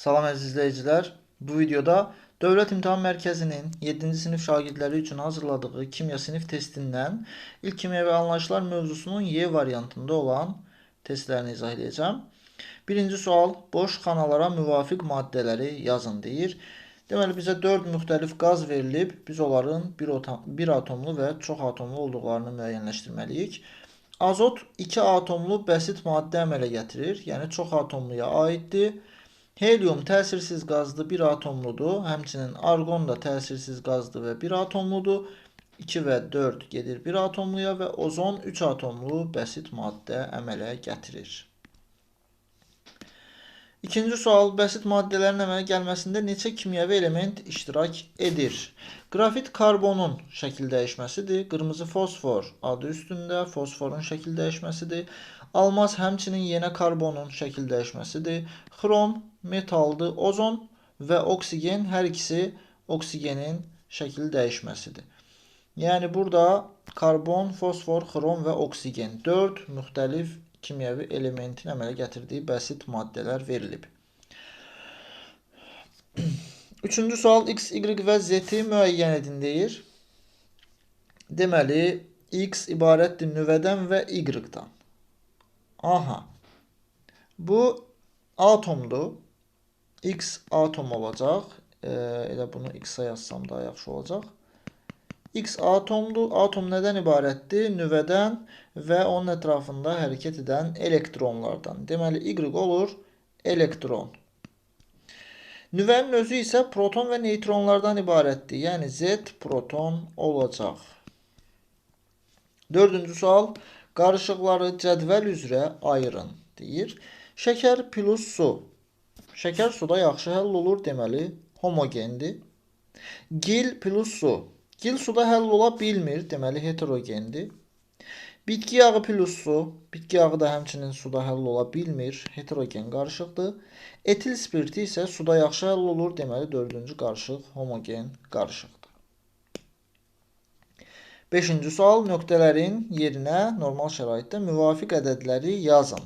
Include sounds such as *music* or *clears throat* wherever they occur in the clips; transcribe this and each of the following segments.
Salam əziz izləyicilər. Bu videoda Dövlət İmtahan Mərkəzinin 7-ci sinif şagirdləri üçün hazırladığı kimya sinif testindən ilk kimyəvi anlayışlar mövzusunun Y variantında olan testlərini izah edəcəm. Birinci sual, boş xanalara müvafiq maddələri yazın deyir. Deməli, bizə 4 müxtəlif qaz verilib, biz onların bir, bir atomlu və çox atomlu olduqlarını müəyyənləşdirməliyik. Azot 2 atomlu bəsit maddə əmələ gətirir, yəni çox atomluya aiddir. Helium təsirsiz qazlı bir atomludur. Həmçinin argon da təsirsiz qazlı və bir atomludur. 2 və 4 gedir bir atomluya və ozon 3 atomlu bəsit maddə əmələ gətirir. İkinci sual, bəsit maddələrin əmələ gəlməsində neçə kimyəvi element iştirak edir? Qrafit karbonun şəkil dəyişməsidir. Qırmızı fosfor adı üstündə fosforun şəkil dəyişməsidir. Almaz həmçinin yenə karbonun şəkil dəyişməsidir. Xrom metaldır. Ozon və oksigen hər ikisi oksigenin şəkil dəyişməsidir. Yəni burada karbon, fosfor, xrom və oksigen 4 müxtəlif kimyəvi elementin əmələ gətirdiyi bəsit maddələr verilib. *clears throat* Üçüncü sual x, y və z-i müəyyən edin deyir. Deməli, x ibarətdir nüvədən və y-dan. Aha. Bu atomdur. X atom olacaq. E, elə bunu x-a yazsam daha yaxşı olacaq. X atomdur. Atom nədən ibarətdir? Nüvədən və onun ətrafında hərəkət edən elektronlardan. Deməli, Y olur elektron. Nüvənin özü isə proton və neytronlardan ibarətdir. Yəni, Z proton olacaq. Dördüncü sual. Qarışıqları cədvəl üzrə ayırın, deyir. Şəkər plus su. Şəkər suda yaxşı həll olur, deməli, homogendir. Gil plus su. Gil suda həll ola bilmir, deməli heterogendir. Bitki yağı plus su, bitki yağı da həmçinin suda həll ola bilmir, heterogen qarışıqdır. Etil spirti isə suda yaxşı həll olur, deməli dördüncü qarışıq homogen qarışıqdır. 5-ci sual nöqtələrin yerinə normal şəraitdə müvafiq ədədləri yazın.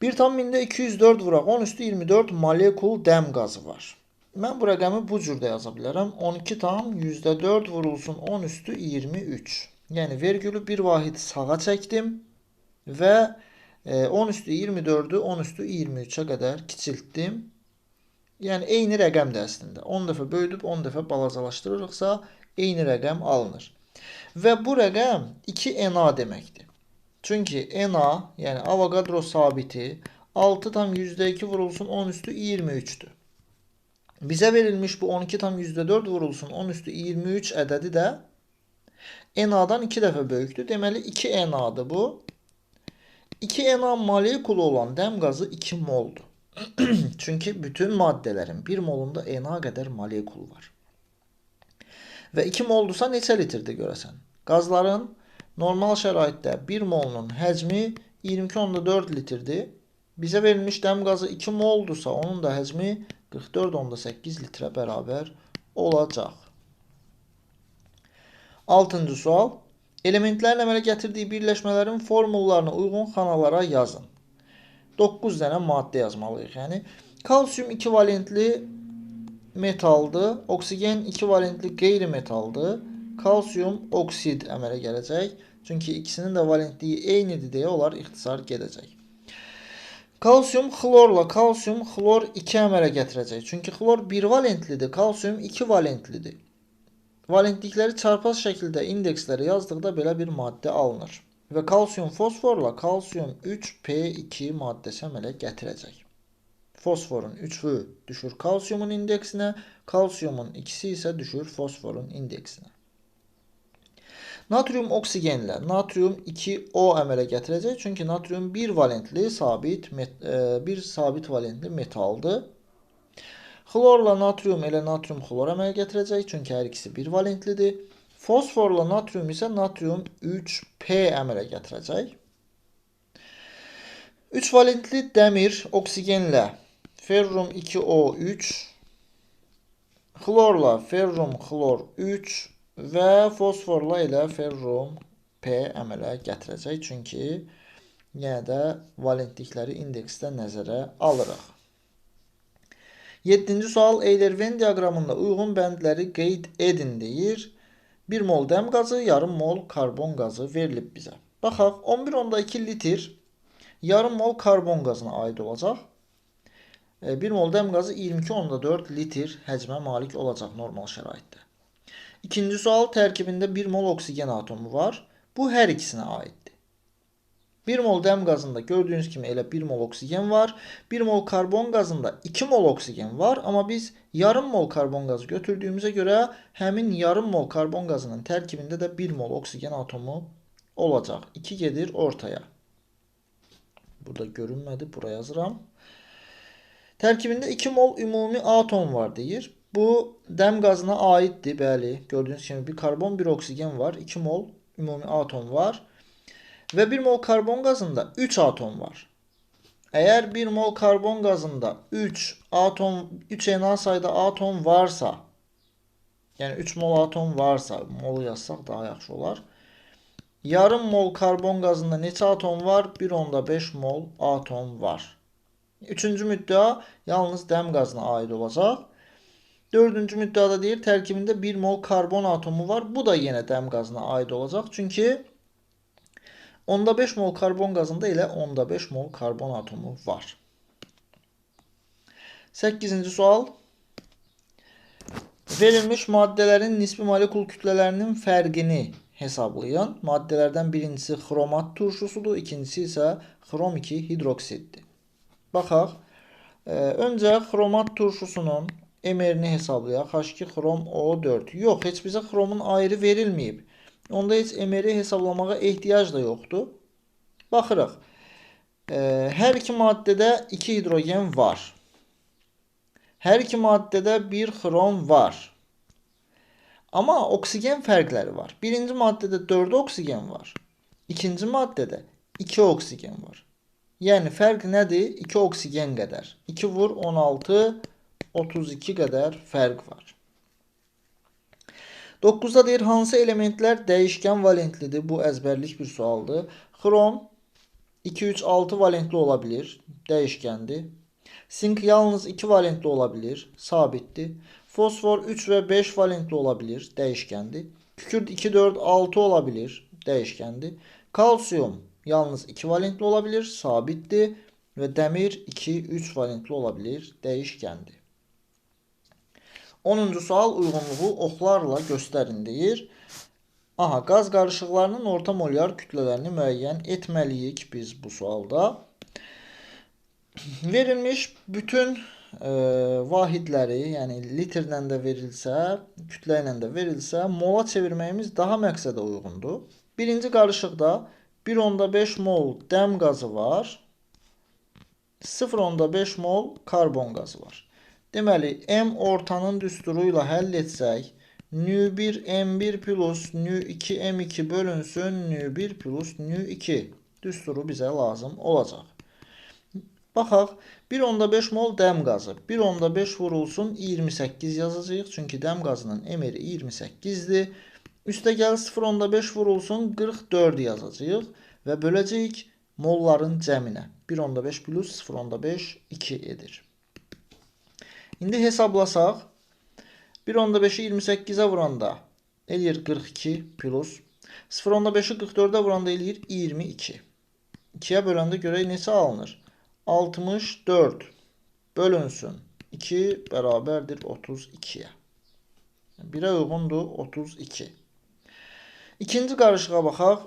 1 tam 1000-də 204 vuraq 10 üstü 24 molekul dəm qazı var. Mən bu rəqəmi bu cür də yaza bilərəm. 12 tam %4 vurulsun 10 üstü 23. Yəni vergülü bir vahid sağa çəkdim və 10 e, üstü 24-ü 10 üstü 23-ə qədər kiçiltdim. Yəni eyni rəqəmdir əslində. 10 dəfə böyüdüb 10 dəfə balacalaşdırırıqsa eyni rəqəm alınır. Və bu rəqəm 2Na deməkdir. Çünki Na, yəni Avogadro sabiti 6 tam %2 vurulsun 10 üstü 23-dür. Bize verilmiş bu 12 tam %4 vurulsun 10 üstü 23 ədədi də NA-dan 2 dəfə böyükdür. Deməli 2 NA-dır bu. 2 NA molekulu olan dəm qazı 2 moldur. *clears throat* Çünki bütün maddələrin 1 molunda NA qədər molekul var. Və 2 moldursa neçə litrdir görəsən? Qazların normal şəraitdə 1 molunun həcmi 22.4 litrdir. Bizə verilmiş dəm qazı 2 moldursa onun da həcmi 44.8 litrə bərabər olacaq. 6-cı sual. Elementlərin əmələ gətirdiyi birləşmələrin formullarına uyğun xanalara yazın. 9 dənə maddə yazmalıyıq. Yəni kalsium 2 valentli metaldır, oksigen 2 valentli qeyri-metaldır. Kalsium oksid əmələ gələcək. Çünki ikisinin də valentliyi eynidir deyə onlar ixtisar gedəcək. Kalsium xlorla kalsium xlor 2 əmələ gətirəcək. Çünki xlor 1 valentlidir, kalsium 2 valentlidir. Valentlikləri çarpaz şəkildə indeksləri yazdıqda belə bir maddə alınır. Və kalsium fosforla kalsium 3P2 maddəsi əmələ gətirəcək. Fosforun 3-ü düşür kalsiumun indeksinə, kalsiumun ikisi isə düşür fosforun indeksinə. Natrium oksigenlə natrium 2O əmələ gətirəcək. Çünki natrium 1 valentli sabit e, bir sabit valentli metaldır. Xlorla natrium elə natrium xlor əmələ gətirəcək. Çünki hər ikisi 1 valentlidir. Fosforla natrium isə natrium 3P əmələ gətirəcək. 3 valentli dəmir oksigenlə ferrum 2O3 xlorla ferrum xlor 3 və fosforla elə ferrum P əmələ gətirəcək. Çünki yenə də valentlikləri indeksdə nəzərə alırıq. 7-ci sual Eyler-Venn diaqramında uyğun bəndləri qeyd edin deyir. 1 mol dəm qazı, yarım mol karbon qazı verilib bizə. Baxaq, 11.2 litr yarım mol karbon qazına aid olacaq. 1 e, mol dəm qazı 22.4 litr həcmə malik olacaq normal şəraitdə. İkinci sual tərkibində 1 mol oksigen atomu var. Bu hər ikisinə aiddir. 1 mol dəm qazında gördüyünüz kimi elə 1 mol oksigen var. 1 mol karbon qazında 2 mol oksigen var. Amma biz yarım mol karbon qazı götürdüyümüzə görə həmin yarım mol karbon qazının tərkibində də 1 mol oksigen atomu olacaq. 2 gedir ortaya. Burada görünmədi. Buraya yazıram. Tərkibində 2 mol ümumi atom var deyir. Bu dəm qazına aiddir, bəli. Gördüyünüz kimi bir karbon, bir oksigen var. 2 mol ümumi atom var. Və 1 mol karbon qazında 3 atom var. Əgər 1 mol karbon qazında 3 atom, 3 enan sayda atom varsa, yəni 3 mol atom varsa, mol yazsaq daha yaxşı olar. Yarım mol karbon qazında neçə atom var? 1.5 mol atom var. Üçüncü müddəa yalnız dəm qazına aid olacaq. Dördüncü müddəada deyir tərkibində 1 mol karbon atomu var. Bu da yenə dəm qazına aid olacaq. Çünki onda 5 mol karbon qazında elə onda 5 mol karbon atomu var. 8-ci sual. Verilmiş maddələrin nisbi molekul kütlələrinin fərqini hesablayan maddelerden birincisi xromat turşusudur, ikincisi ise xrom 2 hidroksiddir. Baxaq. E, öncə xromat turşusunun emerini hesablayaq. H2 xrom O4. Yox, heç bizə xromun ayrı verilməyib. Onda heç emeri hesablamağa ehtiyac da yoxdur. Baxırıq. E, hər iki maddədə 2 hidrogen var. Hər iki maddədə 1 xrom var. Ama oksigen fərqləri var. Birinci maddədə 4 oksigen var. İkinci maddədə 2 oksigen var. Yəni fərq nədir? 2 oksigen qədər. 2 vur 16, 32 qədər fərq var. 9-da deyir hansı elementlər dəyişkən valentlidir? Bu əzbərlik bir sualdır. Xrom 2 3 6 valentli ola bilər, dəyişkəndir. Sink yalnız 2 valentli ola bilər, sabitdir. Fosfor 3 ve 5 valentli olabilir. Değişkendi. Kükürt 2, 4, 6 olabilir. Değişkendi. Kalsiyum yalnız 2 valentli olabilir. Sabitti. Ve demir 2, 3 valentli olabilir. Değişkendi. 10. sual uyğunluğu oxlarla göstərin deyir. Aha, qaz qarışıqlarının orta molyar kütlələrini müəyyən etməliyik biz bu sualda. *clears throat* Verilmiş bütün e, vahidləri, yəni litrlə də verilsə, kütlə ilə də verilsə, mola çevirməyimiz daha məqsədə uyğundur. Birinci qarışıqda 1.5 mol dəm qazı var. 0.5 mol karbon qazı var. Deməli, M ortanın düsturu ilə həll etsək, nü1 M1 plus nü2 M2 bölünsün nü1 plus nü2 düsturu bizə lazım olacaq. Baxaq, 1.5 mol dəm qazı. 1.5 vurulsun 28 yazacağıq. Çünki dəm qazının emeri 28-dir. Üstə gəl 0.5 vurulsun 44 yazacağıq və böləcəyik molların cəminə. 1.5 plus 0.5 2 edir. İndi hesablasaq 1.5-i 28-ə vuranda eləyir 42 plus 0.5-i 44-ə vuranda eləyir 22. 2-yə böləndə görək neçə alınır? 64 bölünsün 2 beraberdir 32'ye. 1'ə uyğundur 32. İkinci qarışığa baxaq.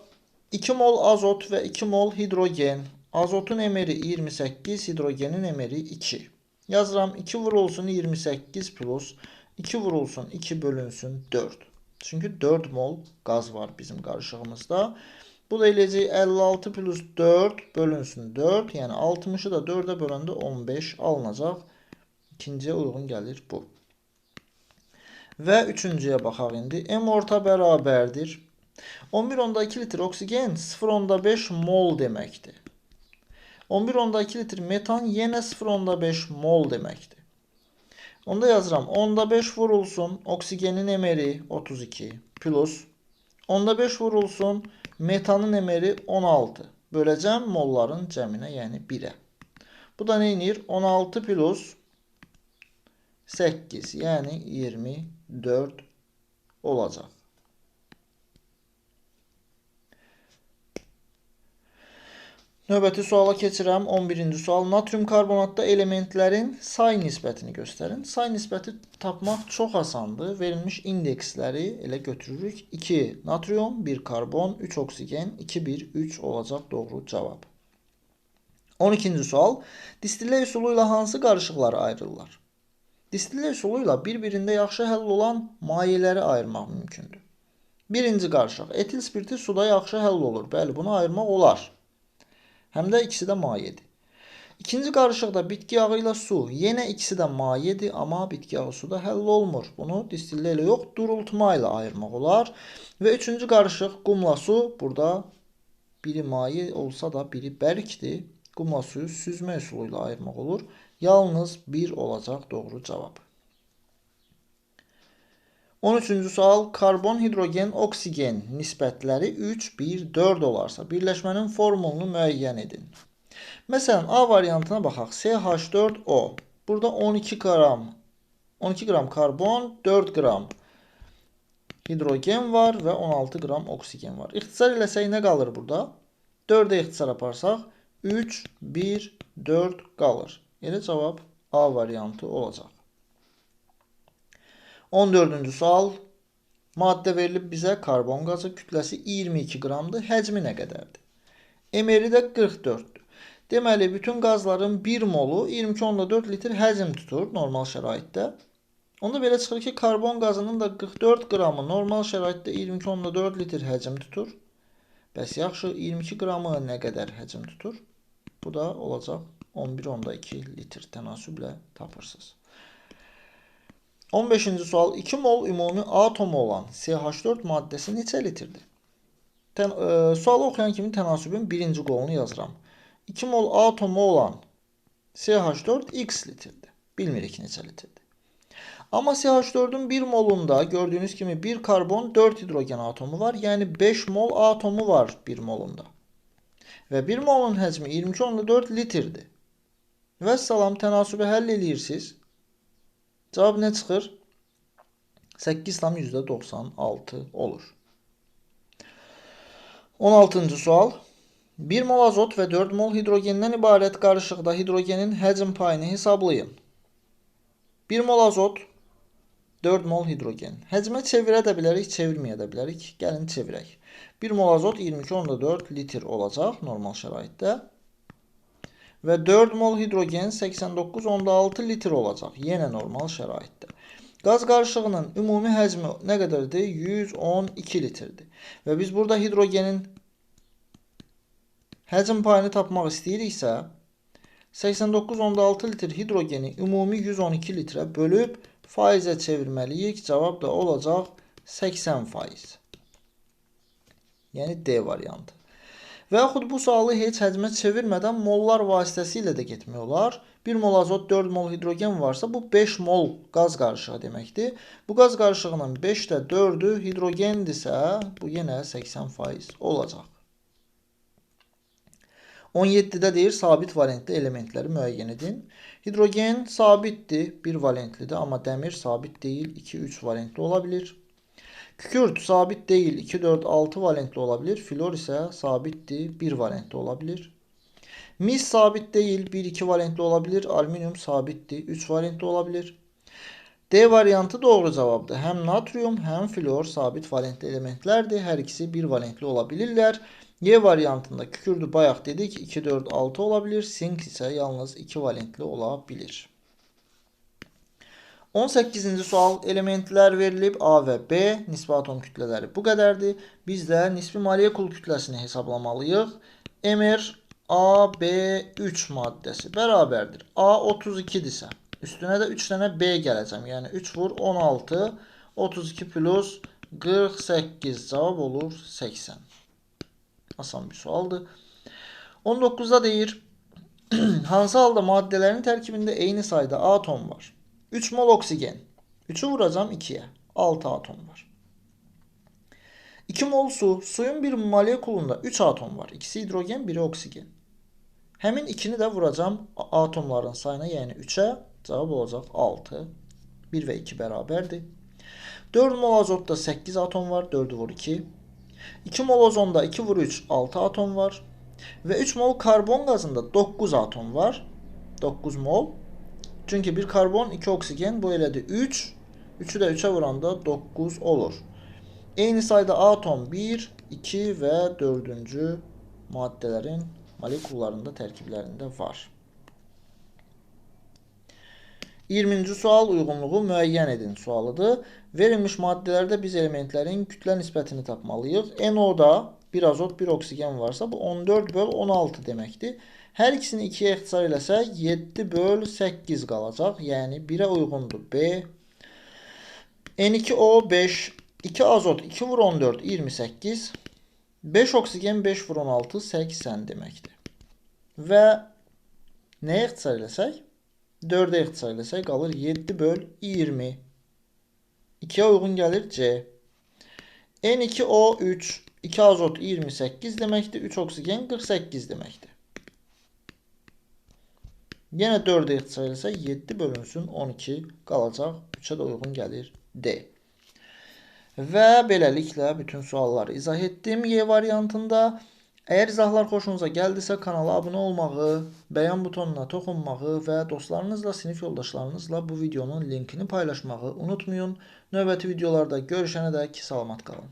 2 mol azot və 2 mol hidrogen. Azotun emeri 28, hidrogenin emeri 2. Yazıram 2 vurulsun 28 plus 2 vurulsun 2 bölünsün 4. Çünki 4 mol qaz var bizim qarışığımızda. Bu da eləcək 56 plus 4 bölünsün 4. Yəni 60-ı da 4-ə böləndə 15 alınacaq. İkinciyə uyğun gəlir bu. Və üçüncüyə baxaq indi. M orta bərabərdir. 11.2 litr oksigen 0.5 mol deməkdir. 11.2 litr metan yenə 0.5 mol deməkdir. Onda yazıram. 10.5 vurulsun. Oksigenin emeri 32 plus. 10.5 vurulsun. Metanın emeri 16. Böləcəm molların cəminə, yəni 1-ə. Bu da nə edir? 16 plus 8 yəni 24 olacaq. Növbəti suala keçirəm. 11-ci sual. Natrium karbonatda elementlərin say nisbətini göstərin. Say nisbəti tapmaq çox asandır. Verilmiş indeksləri elə götürürük. 2 natrium, 1 karbon, 3 oksigen, 2 1 3 olacaq doğru cavab. 12-ci sual. Distillə üsulu ilə hansı qarışıqları ayırırlar? Distillə üsulu ilə bir-birində yaxşı həll olan mayeləri ayırmaq mümkündür. Birinci qarışıq. Etil spirti suda yaxşı həll olur. Bəli, bunu ayırmaq olar. Həm də ikisi də mayedir. İkinci qarışıqda bitki yağı ilə su. Yenə ikisi də mayedir, amma bitki yağı suda həll olmur. Bunu distillə ilə yox, durultma ilə ayırmaq olar. Və üçüncü qarışıq qumla su. Burada biri maye olsa da biri bərkdir. Qumla suyu süzmə üsulu ilə ayırmaq olur. Yalnız 1 olacaq doğru cavab. 13-cü sual karbon, hidrogen, oksigen nisbətləri 3, 1, 4 olarsa birləşmənin formulunu müəyyən edin. Məsələn, A variantına baxaq. CH4O. Burada 12 qram 12 qram karbon, 4 qram hidrogen var və 16 qram oksigen var. İxtisar eləsək nə qalır burada? 4-ə ixtisar aparsaq 3, 1, 4 qalır. Elə cavab A variantı olacaq. 14-cü sual. Maddə verilib bizə karbon qazı kütləsi 22 qramdır. Həcmi nə qədərdir? Emeri də 44-dür. Deməli, bütün qazların 1 molu 22.4 litr həcm tutur normal şəraitdə. Onda belə çıxır ki, karbon qazının da 44 qramı normal şəraitdə 22.4 litr həcm tutur. Bəs yaxşı, 22 qramı nə qədər həcm tutur? Bu da olacaq 11.2 litr tənasüblə tapırsınız. 15-ci sual 2 mol ümumi atomu olan CH4 maddəsi neçə litrdir? Tən, e, sualı oxuyan kimi tənasübün birinci qolunu yazıram. 2 mol atomu olan CH4 x litrdir. Bilmirik neçə litrdir. Amma CH4-ün 1 molunda gördüyünüz kimi 1 karbon 4 hidrogen atomu var. Yəni 5 mol atomu var 1 molunda. Və 1 molun həcmi 22.4 litrdir. Və salam tənasübü həll eləyirsiniz. Cavab nə çıxır? 8,96 olur. 16-cı sual. 1 mol azot və 4 mol hidrogendən ibarət qarışıqda hidrogenin həcm payını hesablayın. 1 mol azot, 4 mol hidrogen. Həcmə çevirə də bilərik, çevirməyə də bilərik. Gəlin çevirək. 1 mol azot 22.4 litr olacaq normal şəraitdə və 4 mol hidrogen 89.6 litr olacaq. Yenə normal şəraitdə. Qaz qarışığının ümumi həcmi nə qədərdir? 112 litrdir. Və biz burada hidrogenin həcm payını tapmaq istəyiriksə, 89.6 litr hidrogeni ümumi 112 litrə bölüb faizə çevirməliyik. Cavab da olacaq 80 faiz. Yəni D variantı. Və yaxud bu sualı heç həcmə çevirmədən mollar vasitəsilə də getmək olar. 1 mol azot, 4 mol hidrogen varsa bu 5 mol qaz qarışığı deməkdir. Bu qaz qarışığının 5də 4-ü hidrogendirsə, bu yenə 80% olacaq. 17-də deyir sabit valentli elementləri müəyyən edin. Hidrogen sabitdir, 1 valentlidir, amma dəmir sabit deyil, 2-3 valentli ola bilər. Kükürt sabit değil 2, 4, 6 valentli olabilir. Flor ise sabittir 1 valentli olabilir. Mis sabit değil 1, 2 valentli olabilir. Alüminyum sabittir 3 valentli olabilir. D variantı doğru cavabdır. Hem natrium hem flor sabit valentli elementlerdir. Her ikisi 1 valentli olabilirler. Y variantında kükürdü bayaq dedik 2, 4, 6 olabilir. Sink ise yalnız 2 valentli olabilir. 18-ci sual elementlər verilib A və B, nisbi atom kütlələri bu qədərdir. Biz də nisbi molekul kütləsini hesablamalıyıq. Mr AB3 maddəsi bərabərdir. A 32-dirsə, üstünə də 3 dənə B gələcəm. Yəni 3 vur 16, 32 plus 48 cavab olur 80. Asan bir sualdır. 19-da deyir, *clears throat* hansı halda maddələrin tərkibində eyni sayda atom var? 3 mol oksigen. 3'ü vuracağım 2'ye. 6 atom var. 2 mol su. Suyun bir molekulunda 3 atom var. İkisi hidrogen, biri oksigen. Həmin 2-ni də vuracağım atomların sayına, yəni 3-ə. Cavab olacaq 6. 1 və 2 bərabərdir. 4 mol azotda 8 atom var. 4 vur 2. 2 mol ozonda 2 vur 3 6 atom var. Və 3 mol karbon qazında 9 atom var. 9 mol. Çünki bir karbon, 2 oksigen bu elədir 3. 3-ü də 3-ə vuranda 9 olur. Eyni sayda atom 1, 2 və 4-cü maddələrin molekullarında, tərkiblərində var. 20-ci sual uyğunluğu müəyyən edin sualıdır. Verilmiş maddələrdə biz elementlərin kütlə nisbətini tapmalıyıq. NO-da bir azot, bir oksigen varsa bu 14 böl 16 deməkdir. Hər ikisini 2-yə ixtisar eləsək 7 böl 8 qalacaq. Yəni 1-ə uyğundur B. N2O 5, 2 azot, 2 vur 14, 28. 5 oksigen, 5 vur 16, 80 deməkdir. Və nəyə ixtisar eləsək? 4-ə ixtisar eləsək qalır 7 böl 20. 2-yə uyğun gəlir C. N2O3 2 azot 28 deməkdir. 3 oksigen 48 deməkdir. Yenə 4-ə ixtisar eləsək 7 bölünsün 12 qalacaq. 3-ə də uyğun gəlir D. Və beləliklə bütün sualları izah etdim Y variantında. Əgər izahlar xoşunuza gəldisə kanala abunə olmağı, bəyən butonuna toxunmağı və dostlarınızla, sinif yoldaşlarınızla bu videonun linkini paylaşmağı unutmayın. Növbəti videolarda görüşənədək salamat qalın.